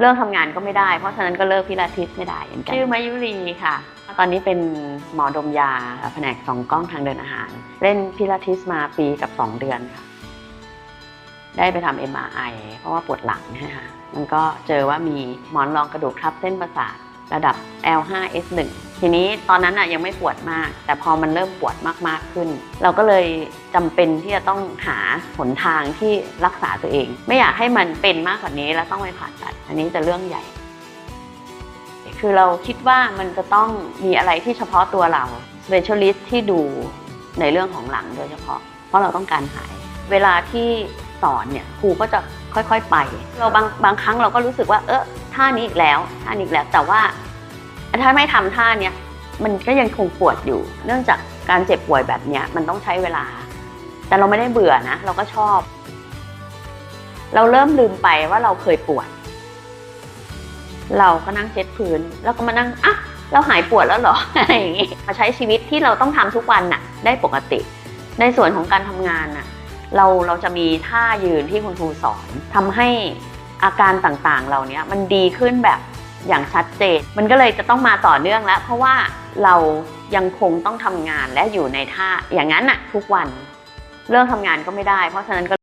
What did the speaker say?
เลิกทำงานก็ไม่ได้ เพราะฉะนั้นก็เลิกพิลาทิสไม่ได้เหมือนกันชื่อมายุรีค่ะ ตอนนี้เป็นหมอดมยาแผนกสองกล้องทางเดินอาหาร เล่นพิลาทิสมาปีกับ 2 เดือนค่ะ ได้ไปทำ MRI เพราะว่าปวดหลังนะคะมันก็เจอว่ามีหมอนรองกระดูกทับเส้นประสาทระดับ L5S1 ทีนี้ตอนนั้นอะยังไม่ปวดมาก แต่พอมันเริ่มปวดมากๆขึ้น เราก็เลยจำเป็นที่จะต้องหาหนทางที่รักษาตัวเอง ไม่อยากให้มันเป็นมากกว่านี้แล้วต้องไปผ่าตัด อันนี้จะเรื่องใหญ่ คือเราคิดว่ามันจะต้องมีอะไรที่เฉพาะตัวเรา specialist ที่ดูในเรื่องของหลังโดยเฉพาะ เพราะเราต้องการหาย เวลาที่สอนเนี่ยครูก็จะค่อยๆไป เราบางบางครั้งเราก็รู้สึกว่าเออท่านี้อีกแล้วท่านี้อีกแล้วแต่ว่า ถ้าไม่ทำท่าเนี้ยมันก็ยังคงปวดอยู่ เนื่องจากการเจ็บป่วยแบบเนี้ยมันต้องใช้เวลา แต่เราไม่ได้เบื่อนะ เราก็ชอบ เราเริ่มลืมไปว่าเราเคยปวด เราก็นั่งเช็ดพื้น แล้วก็มานั่งอะเราหายปวดแล้วเหรออะไรอย่างงี้มาใช้ชีวิตที่เราต้องทำทุกวันน่ะ ได้ปกติ ในส่วนของการทำงานน่ะ เราเราจะมีท่ายืนที่คุณครูสอนทำให้อาการต่างๆ เราเนี้ยมันดีขึ้นแบบ อย่างชัดเจน มันก็เลยจะต้องมาต่อเนื่องแล้ว เพราะว่าเรายังคงต้องทำงานและอยู่ในท่าอย่างนั้นน่ะทุกวัน เลิกทำงานก็ไม่ได้ เพราะฉะนั้นก็